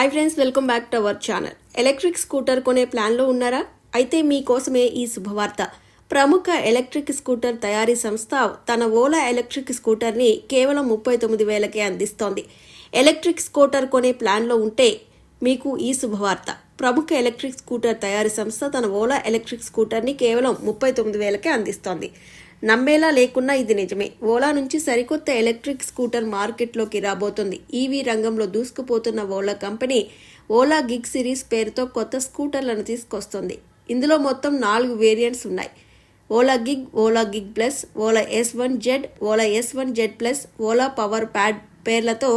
Hi friends welcome back to our channel electric scooter కొనే ప్లాన్లో ఉన్నారా? అయితే మీకోసమే ఈ శుభవార్త. ప్రముఖ ఎలక్ట్రిక్ స్కూటర్ తయారీ సంస్థ తన ఓలా ఎలక్ట్రిక్ స్కూటర్ని కేవలం ముప్పై తొమ్మిది వేలకే అందిస్తోంది. ఎలక్ట్రిక్ స్కూటర్ కొనే ప్లాన్లో ఉంటే మీకు ఈ శుభవార్త. ప్రముఖ ఎలక్ట్రిక్ స్కూటర్ తయారీ సంస్థ తన ఓలా ఎలక్ట్రిక్ స్కూటర్ని కేవలం ముప్పై తొమ్మిది వేలకే అందిస్తోంది. నమ్మేలా లేకున్నా ఇది నిజమే. ఓలా నుంచి సరికొత్త ఎలక్ట్రిక్ స్కూటర్ మార్కెట్లోకి రాబోతుంది. ఈవీ రంగంలో దూసుకుపోతున్న Ola company Ola Gig series పేరుతో కొత్త స్కూటర్లను తీసుకొస్తుంది. ఇందులో మొత్తం నాలుగు వేరియంట్స్ ఉన్నాయి. Ola Gig Ola Gig plus Ola S one Z Ola S one Z plus Ola Power Pad పేర్లతో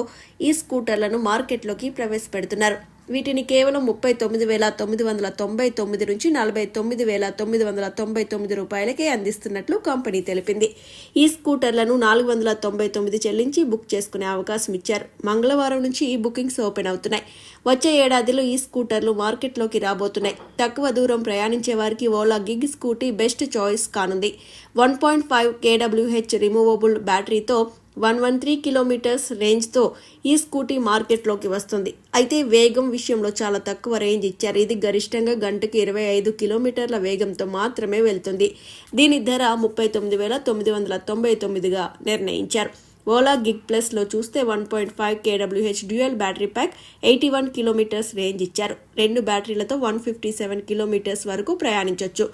ఈ స్కూటర్లను మార్కెట్లోకి ప్రవేశపెడుతున్నారు. వీటిని కేవలం ముప్పై తొమ్మిది వేల తొమ్మిది వందల తొంభై తొమ్మిది నుంచి నలభై తొమ్మిది వేల తొమ్మిది వందల తొంభై తొమ్మిది రూపాయలకే అందిస్తున్నట్లు కంపెనీ తెలిపింది. ఈ స్కూటర్లను నాలుగు వందల తొంభై తొమ్మిది చెల్లించి బుక్ చేసుకునే అవకాశం ఇచ్చారు. మంగళవారం నుంచి ఈ బుకింగ్స్ ఓపెన్ అవుతున్నాయి. వచ్చే ఏడాదిలో ఈ స్కూటర్లు మార్కెట్లోకి రాబోతున్నాయి. తక్కువ దూరం ప్రయాణించే వారికి Ola Gig scooty best choice కానుంది. One point five KWH removable బ్యాటరీతో one one three kilometres రేంజ్తో ఈ స్కూటీ మార్కెట్లోకి వస్తుంది. అయితే వేగం విషయంలో చాలా తక్కువ రేంజ్ ఇచ్చారు. ఇది గరిష్టంగా గంటకు ఇరవై ఐదు కిలోమీటర్ల వేగంతో మాత్రమే వెళ్తుంది. దీని ధర ముప్పై తొమ్మిది వేల తొమ్మిది వందల తొంభై తొమ్మిదిగా నిర్ణయించారు. ఓలా గిగ్ ప్లస్లో చూస్తే one point five KWH dual battery pack eighty one kilometres range ఇచ్చారు. రెండు బ్యాటరీలతో వన్ ఫిఫ్టీ సెవెన్ కిలోమీటర్స్ వరకు ప్రయాణించవచ్చు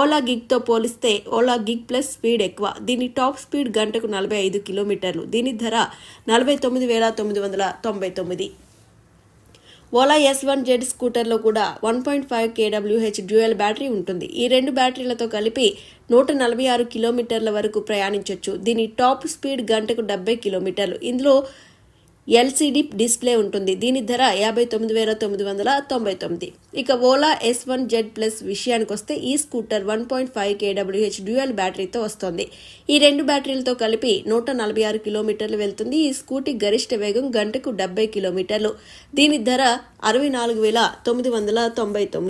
ఓలా గిగ్తో పోలిస్తే ఓలా గిగ్ ప్లస్ స్పీడ్ ఎక్కువ. దీని టాప్ స్పీడ్ గంటకు నలభై ఐదు కిలోమీటర్లు. దీని ధర నలభై తొమ్మిది వేల తొమ్మిది వందల తొంభై తొమ్మిది. ఓలా ఎస్ వన్ జెడ్ స్కూటర్లో కూడా one point five KWH dual battery ఉంటుంది. ఈ రెండు బ్యాటరీలతో కలిపి నూట నలభై ఆరు కిలోమీటర్ల వరకు ప్రయాణించవచ్చు దీని టాప్ స్పీడ్ గంటకు డెబ్బై కిలోమీటర్లు. ఇందులో ఎల్సిడి డిస్ప్లే ఉంటుంది. దీని ధర యాభై తొమ్మిది వేల తొమ్మిది వందల తొంభై తొమ్మిది. ఇక Ola S one Z plus విషయానికి వస్తే ఈ scooter one point five KWH dual బ్యాటరీతో వస్తుంది. ఈ రెండు బ్యాటరీలతో కలిపి నూట నలభై ఆరు కిలోమీటర్లు వెళ్తుంది. ఈ స్కూటీ గరిష్ట వేగం గంటకు డెబ్బై కిలోమీటర్లు. దీని ధర అరవై నాలుగు వేల తొమ్మిది వందల తొంభై తొమ్మిది.